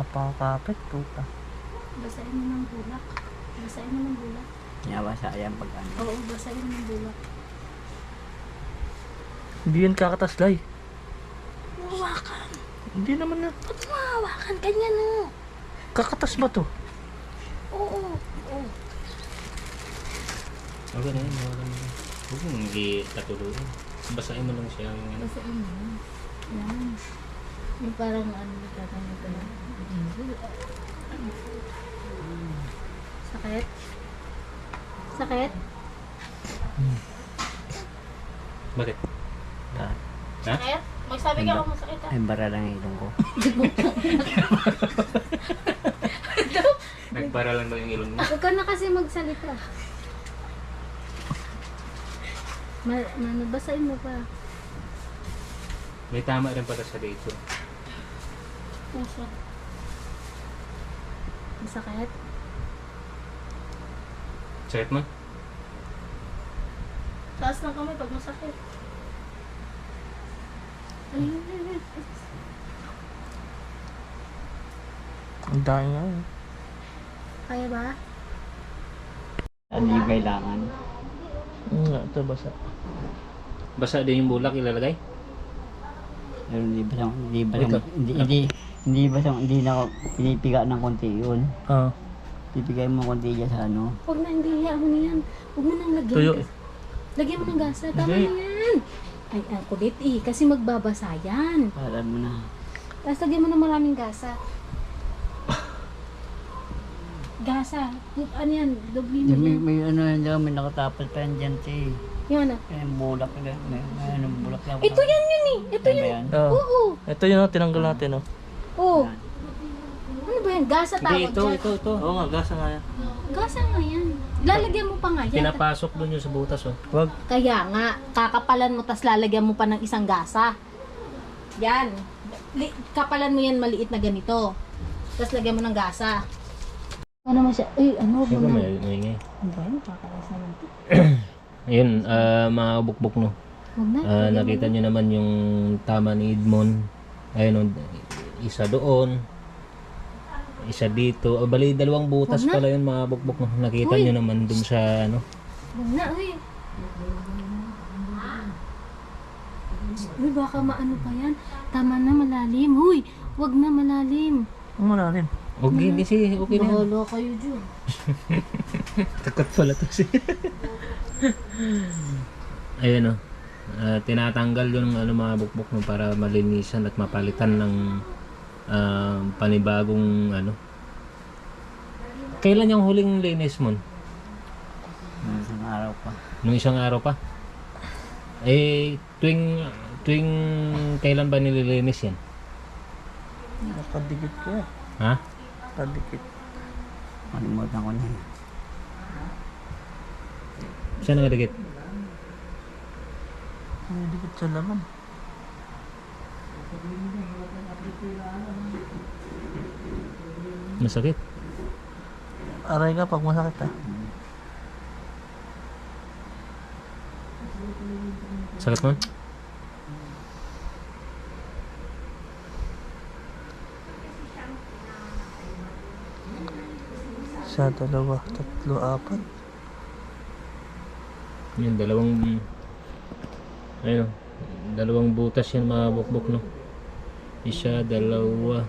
Mapakapit, puta. Basahin mo ng bulak. Basahin mo ng bulak. Nabasa yan pag ano. Oo, basahin mo ng bulak. Hindi yan kakataslay. Hawakan. Hindi naman na. Ba't mo hawakan? Ganyan o. Kakatas ba to? Oo. Oo. Okay na yun, okay na yun. Huwag mong hindi katulungan. Basahin mo lang siya. Basahin mo. Yan. Yung parang ano, nagtatanong ka na. Sakit? Sakit? Bakit? Ah, Ha? Sakit? Magsabi ka kung masakit ah. ay bara lang yung ilong ko. Nagbara lang daw yung ilong mo. Huwag ka na kasi magsalita. Ma basahin mo pa. May tama rin pala sa dito. Puso. Masakit? Sakit mo? Taas ng kamay pag masakit. Ang dami nga eh. Kaya ba? Ano yung kailangan? Ano nga, ito basa. Basa din yung bulak ilalagay? Pero hindi ba siyang, hindi ba lang. hindi, hindi, hindi ba siyang, hindi na pinipiga ng konti yun. Ah, Pipigay mo konti dyan sa ano. Huwag na, hindi. Ano na yan? Huwag mo nang lagyan. tuyo. Lagyan mo ng gasa. Tama Hindi. na yan. Ay, ang kulit eh. Kasi magbabasa yan. Para mo na. Tapos lagyan mo ng maraming gasa. Gasa. Ano yan? Dobli mo Yung may, yan. may ano yan dyan, may nakatapos pa yan dyan si. Yung ano? May bulak, may, may, may anong bulak lang. Ito yan yun eh. Ito Ano ba yun. yan? Ah, Oo. ito yun, oh, tinanggal natin, oh. Oo. Ano ba yan? Gasa Hindi, tawag ito, dyan. ito, ito. Oo nga, gasa nga yan. Gasa nga yan. Lalagyan mo pa nga yan. Pinapasok doon yung sa butas, oh. Wag. Kaya nga, kakapalan mo tas lalagyan mo pa ng isang gasa. Yan. Li- kapalan mo yan maliit na ganito. Tapos lagyan mo ng gasa. Ano mo siya? Eh, ano ba Ito na? may ingay. Ano ba yun? Kakalas na lang. Ayun, ah, mga bukbok, no. Huwag na. Ah, nakita nyo naman yung tama ni Edmond. Ayun, oh, isa doon. Isa dito. Oh, bali, dalawang butas Wag na. pala yun mga bukbok. Nakita Uy. nyo naman dun sa ano. Huwag na, uy. Uy, baka maano pa yan. Tama na, malalim. Uy, huwag na, malalim. Ang malalim. Okay, hindi si, okay na. yan. Bahala kayo dyan. Takot pala to si. Ayun o. Ah, tinatanggal yung ano mga bukbok no, para malinisan at mapalitan ng ah, panibagong ano. Kailan yung huling linis mo? Ano, Isang araw pa. Nung isang araw pa? Eh, tuwing, tuwing kailan ba nililinis yan? Nakadikit ko yan. Ha? Nakadikit. Kalimutan ko na. yun. Saan nakadikit? Nakadikit sa laman. Masakit. Aray ka pag masakit ah. Sakit mo? Isa, dalawa, tatlo, apat. Yan, dalawang... Ayun, dalawang butas yan mga bukbok, no? Isa, dalawa...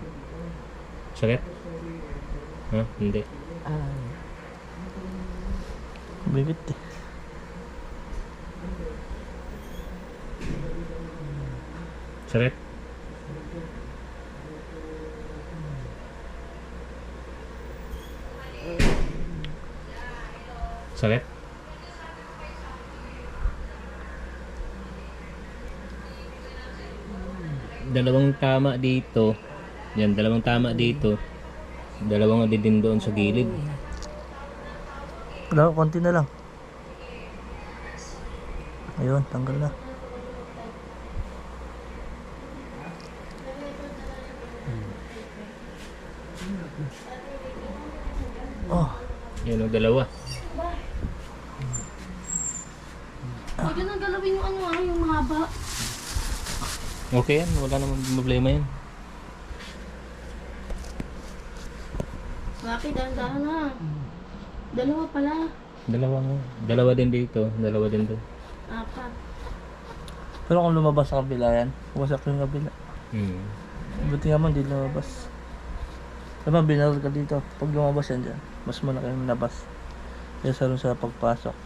Sakit? Ha? Hindi. Bigit eh. Sakit? Sakit? Dalawang tama dito. Yan, dalawang tama dito. Dalawang din doon sa gilid. Wala, konti na lang. Ayun, tanggal na. Oh, Yan o, dalawa. Huwag yun ang galawin yung ano ah, yung mahaba. Okay yan, wala namang problema yan. Bakit? Dahan-dahan na. Dalawa pala. Dalawa nga. Dalawa din dito, dalawa din doon. Apat. Pero kung lumabas sa kabila yan, wasak yung kabila. Hmm. Buti naman hindi lumabas. Diba binaril ka dito. Pag lumabas yan dyan, mas malaki yung labas. Kaya sa sa pagpasok.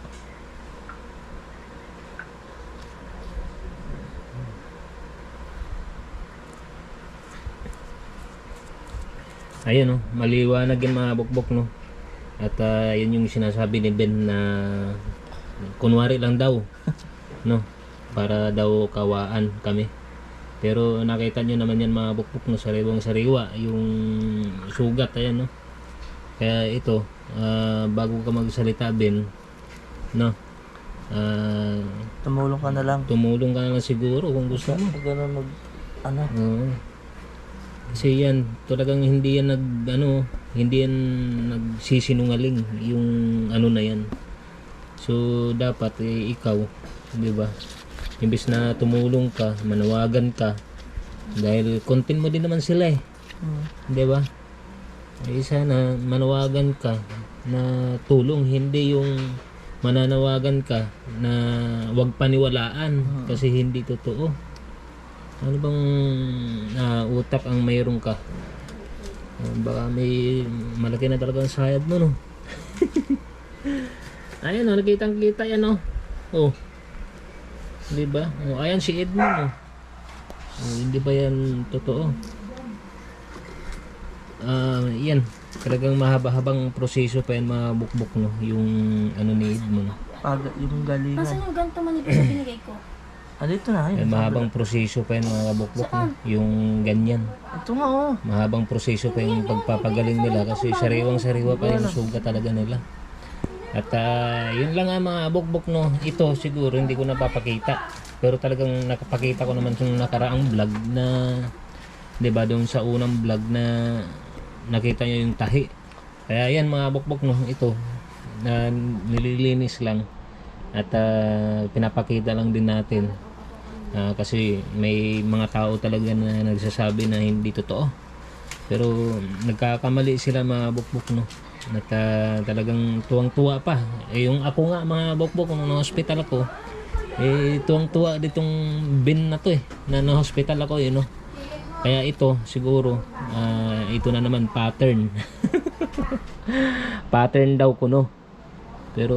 Ayun oh, maliwanag yung mga bukbok no. At ah, yun yung sinasabi ni Ben na kunwari lang daw. no? Para daw kawaan kami. Pero nakita nyo naman yan mga bukbok no, sariwang sariwa. Yung sugat, ayan no. Kaya ito, ah, bago ka magsalita Ben, no? ah, Tumulong ka na lang. tumulong ka na lang siguro kung gusto mo. Mag, ano, Oo. Kasi yan, talagang hindi yan nag, ano, hindi yan nagsisinungaling yung ano na yan. So, dapat eh, ikaw, di ba? Imbis na tumulong ka, manawagan ka, dahil content mo din naman sila eh. hmm, Di ba? Eh, sana manawagan ka na tulong, hindi yung mananawagan ka na wag paniwalaan kasi hindi totoo. Ano bang utak ang mayroon ka? Ah, baka may malaki na talaga ang sayad mo, no? Ayan, oh, nakitang kita yan, oh. Oh. Di ba? Oh, ayan si Edmond, oh. Oh, hindi ba yan totoo? Ah, yan. Talagang mahaba-habang proseso pa yan mga bukbok no, yung ano ni Edmond. pag, yung galingan. Nasaan yung ganito manipis na binigay ko? Ah, dito na, Eh, yun. mahabang proseso pa yan mga bukbok no, yung ganyan. Ito nga, oh. Mahabang proseso pa yung pagpapagaling nila kasi sariwang sariwa pa yung sugat talaga nila. At ah, yun lang ang mga bukbok no. Ito siguro hindi ko napapakita. Pero talagang nakapakita ko naman yung nakaraang vlog na 'di ba doon sa unang vlog na nakita niyo yung tahi. Kaya yan mga bukbok no, ito na nililinis lang at ah, pinapakita lang din natin Ah, kasi may mga tao talaga na nagsasabi na hindi totoo. Pero nagkakamali sila mga bukbok no. At ah, talagang tuwang-tuwa pa. Eh, yung ako nga mga bukbok nung na-hospital ako, eh tuwang-tuwa ditong bin na to eh. Na na-hospital ako eh no. Kaya ito siguro ah, ito na naman pattern. pattern daw ko no. Pero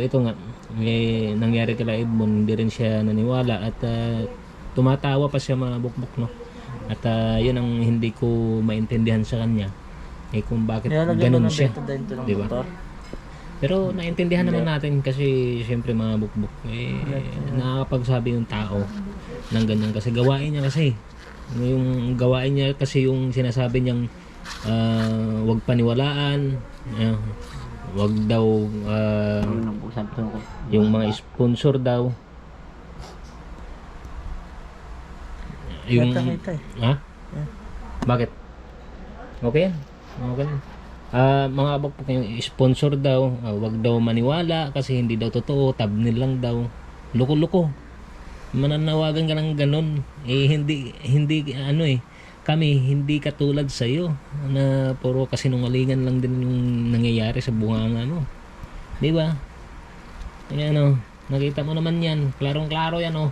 ito nga, may nangyari kila Edmond, hindi rin siya naniwala at ah, tumatawa pa siya mga bukbok no. At ah, yun ang hindi ko maintindihan sa kanya. Eh kung bakit mo ganun siya. Di ba? Pero naintindihan naman natin kasi siyempre mga bukbok eh nakakapagsabi yung tao ng ganyan kasi gawain niya kasi yung gawain niya kasi yung sinasabi niyang ah, wag paniwalaan ah, wag daw ah, Yung mga sponsor daw yung eh. ha? Bakit? Okay yan. Okay yan. Ah, mga abok yung sponsor daw, ah, wag daw maniwala kasi hindi daw totoo, tabnil lang daw. Loko-loko. Mananawagan ka ng ganun. Eh hindi hindi ano eh kami hindi katulad sa iyo na puro kasinungalingan lang din yung nangyayari sa bunganga mo. 'Di ba? Ayan oh, nakita mo naman 'yan. Klarong-klaro 'yan oh.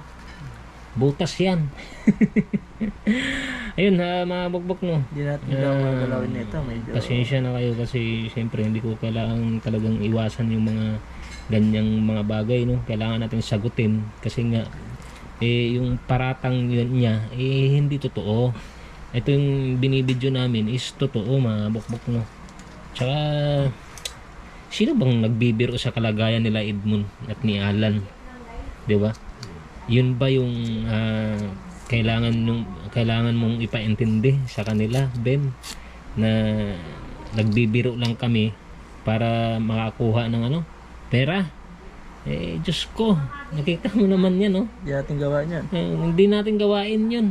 Butas 'yan. Ayun, ha, mga bukbok no. Hindi natin daw magalawin nito. Medyo, Pasensya na kayo kasi siyempre hindi ko kailangan talagang iwasan yung mga ganyang mga bagay no. Kailangan natin sagutin kasi nga eh yung paratang yun niya eh hindi totoo. Ito yung binibidyo namin is totoo mga bukbok no. Tsaka sino bang nagbibiro sa kalagayan nila Edmund at ni Alan? 'Di ba? Yun ba yung ah, kailangan nung kailangan mong ipaintindi sa kanila, Ben, na nagbibiro lang kami para makakuha ng ano, pera. Eh, Diyos ko, nakita mo naman yan, no? Hindi natin gawain yan. Eh, hindi natin gawain yun.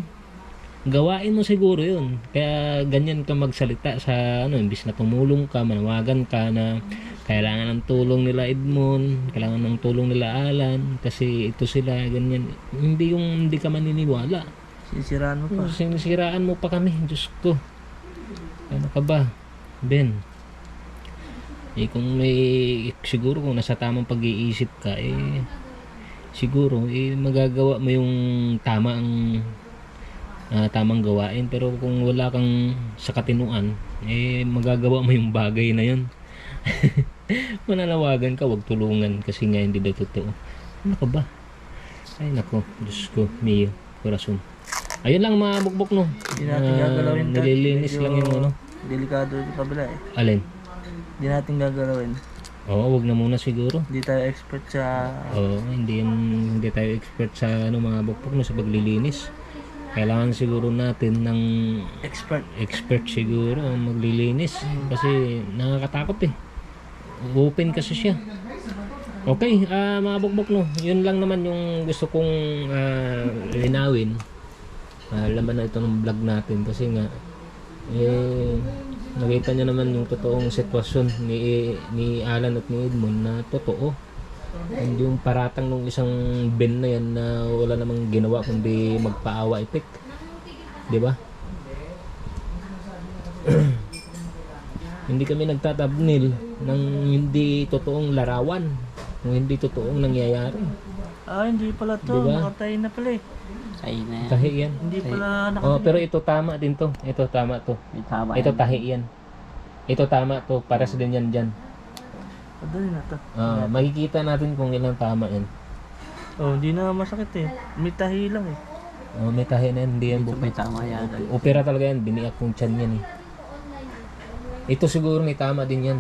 Gawain mo siguro yun. Kaya ganyan ka magsalita sa ano, imbis na tumulong ka, manawagan ka na kailangan ng tulong nila Edmond, kailangan ng tulong nila Alan, kasi ito sila, ganyan. Hindi yung hindi ka maniniwala. Sisiraan mo pa. Sinisiraan mo pa kami, Diyos ko. Ano ka ba? Ben, Eh kung may siguro kung nasa tamang pag-iisip ka eh siguro eh magagawa mo yung tama ang ah, tamang gawain. Pero kung wala kang sa katinuan eh magagawa mo yung bagay na yun. Mananawagan ka wag tulungan kasi nga hindi na totoo? Ano ka ba? Ay nako Diyos ko Mio Corazon. Ayun lang mga bukbok no? Hindi natin Ah, gagalawin nililinis lang yung ano. Delikado yung kabila eh. alin? Hindi natin gagalawin. oo wag na muna siguro. Hindi tayo expert sa... Oo, hindi yan, hindi tayo expert sa ano mga bukbok no, sa paglilinis. Kailangan siguro natin ng Expert. expert siguro ang maglilinis kasi nakakatakot eh. Open kasi siya. Okay, ah mga bukbok no, yun lang naman yung gusto kong ah, linawin. Ah, laman na ito ng vlog natin kasi nga eh nakita niyo naman yung totoong sitwasyon ni ni Alan at ni Edmond na totoo. Hindi yung paratang nung isang Ben na yan na wala namang ginawa kundi magpaawa ipik. Di ba? hindi kami nagtatabnil ng hindi totoong larawan, ng hindi totoong nangyayari. Ah, hindi pala to. Diba? Nakatay na pala eh. Sa'yo na yan. Tahi yan. Hindi pala nakatay. Oh, pero ito tama din to. Ito tama to. May tama Ito yan. tahi yan. Ito tama to. Pares din yan dyan. Padali na to. Ah, makikita natin kung ilang tama yan. Oh, hindi na masakit eh. May tahi lang eh. Oh, may tahi na yan. Hindi yan bukod. may tama yan. Opera talaga yan. Biniak kong tiyan yan eh. Ito siguro may tama din yan.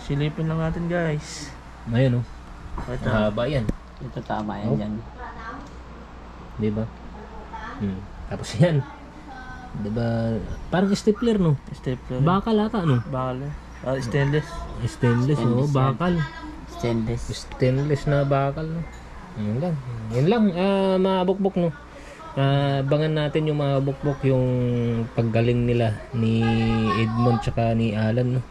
Silipin lang natin guys. Ayun oh. Ito. Mahaba yan. Ito tama yan Oh. dyan. Di ba? Hmm. Tapos yan. Di ba? Parang stapler no? Stapler. Bakal ata no? Bakal. Ah, stainless. Stainless, no? Stainless yan. Bakal. Stainless. Stainless na bakal no? Yun lang. Yun lang. Ah, mga bukbok no? Ah, abangan natin yung mga bukbok yung paggaling nila ni Edmond tsaka ni Alan no?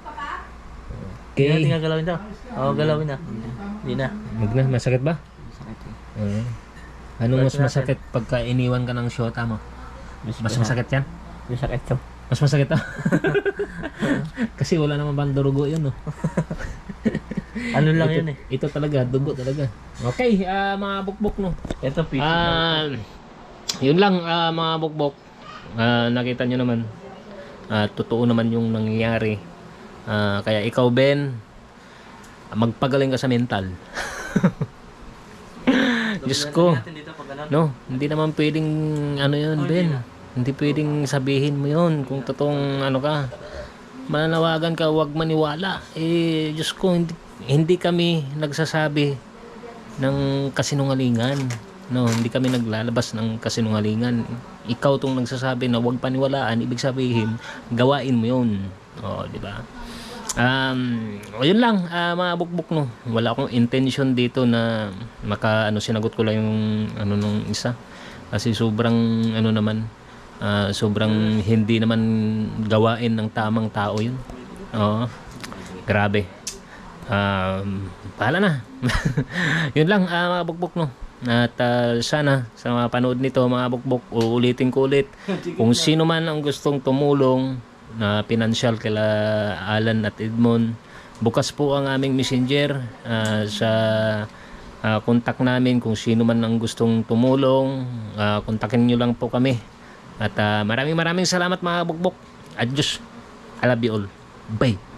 Hindi natin Okay. gagalawin to. Oo, galawin na. Hindi na. Wag na. Masakit ba? Sakit eh. Oo. Anong mas masakit pagka iniwan ka ng shota mo? Mas, Mas masakit yan? Masakit to. Mas masakit ah. Kasi wala naman bang durugo yun, no? Ano lang ito, yun eh. Ito talaga, dugo talaga. Okay, ah mga bukbok, no? Ito piece. Ah, yun lang, ah, mga bukbok. Ah, nakita nyo naman. Ah, totoo naman yung nangyayari. Ah, kaya ikaw, Ben, magpagaling ka sa mental. Diyos ko. No, hindi naman pwedeng ano yun, Ben. Hindi pwedeng sabihin mo yun kung totoong ano ka. Mananawagan ka, huwag maniwala. Eh, Diyos ko, hindi, hindi kami nagsasabi ng kasinungalingan. No, hindi kami naglalabas ng kasinungalingan. Ikaw tong nagsasabi na huwag paniwalaan, ibig sabihin, gawain mo yun. O, di ba? Um, yun lang, ah, mga bukbuk no. Wala akong intention dito na maka ano sinagot ko lang yung ano nung isa. Kasi sobrang ano naman ah, sobrang hindi naman gawain ng tamang tao yun. Oo. Grabe. Um, bahala na. yun lang, ah, mga bukbuk no. At ah, sana sa mga panood nito mga bukbok, uulitin ko ulit kung sino man ang gustong tumulong na pinansyal kila Alan at Edmond. Bukas po ang aming messenger ah, sa ah, contact namin kung sino man ang gustong tumulong. ah, kontakin nyo lang po kami. At ah, maraming maraming salamat mga bukbok. Adios. I love you all. Bye.